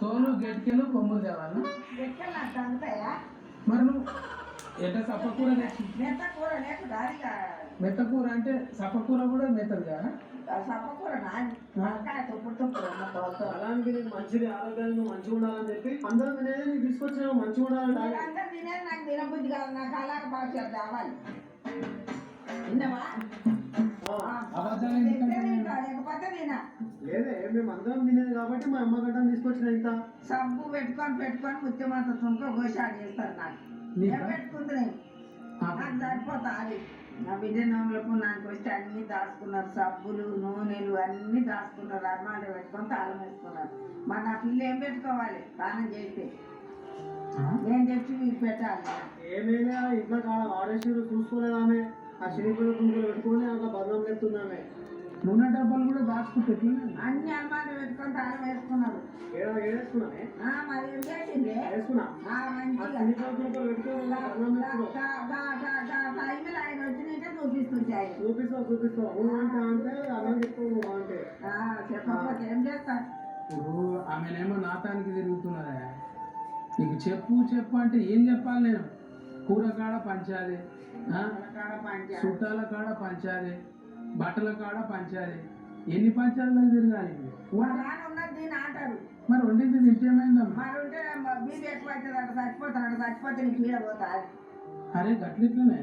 తోలు కొమ్ములు తేవాలా? మరి నువ్వు ఎట్లా సప్పకూర మెత్తకూర అంటే సప్పకూర కూడా మెత్తది కదా నాని అలాంటి నీకు మంచిది ఆరోగ్యాన్ని నువ్వు మంచిగా ఉండాలని చెప్పి అందరం తినేది నీకు తీసుకొచ్చిన మంచిగా ఉండాలని అందరు తినేది నాకు తినబుద్ధి కాదు నాకు అలాగ భవిష్యత్తు కావాలి మేము అందరం తినేది కాబట్టి మా అమ్మ తీసుకొచ్చిన ఇంత. సబ్బు పెట్టుకొని పెట్టుకొని ముత్యమంత తుంక గోషాడు చేస్తారు నాకు? నేను పెట్టుకుంది నేను ఆ, నాకు సరిపోతా అది. నా నోములకు నాకు వచ్చి అన్ని దాచుకున్నారు. సబ్బులు నూనెలు అన్ని దాచుకున్నారు అర్మాలు పెట్టుకొని తాళం వేసుకున్నారు. మరి నా పిల్ల ఏం పెట్టుకోవాలి? స్నానం చేస్తే? నేను తెచ్చి మీకు పెట్టాలి? ఏమైనా ఇంట్లో కాడ వాడేసి చూసుకోలేదు ఆమె. ఆ చినిపిల్ల కుంకులు పెట్టుకొని అట్లా బదనం పెడుతుంది నూనె డబ్బాలు కూడా దాచుకుంటే? అన్ని అర్మాలు పెట్టుకొని తాళం వేసుకున్నారు. మరి పెట్టుకున్నావు టైంలో ఆయన వచ్చినట్టే చూపిస్తుంది ఆయన చూపిస్తావు చూపిస్తావు. అంటే అంటే అంటే. ఆ, చెప్పకపోతే ఏం చేస్తా ఇప్పుడు ఆమెనేమో నాతానికి తిరుగుతున్నదే? నీకు చెప్పు చెప్పు అంటే ఏం చెప్పాలి నేను? కూర కాడ పంచాలి ఆ? కాడ పంచాలి. చుట్టాల కాడ పంచాలి. బట్టల కాడ పంచాలి. ఎన్ని పంచాలు తిరగాలి. మా నాన్న ఉన్నది దీన్ని అంటారు మరి వండింది తింటేమైందమ్మా మరి ఉంటే బీపీ ఎక్కువ అవుతుంది అక్కడ చచ్చిపోతాడు అక్కడ చచ్చిపోతే నీకు అరే గట్లిట్లనే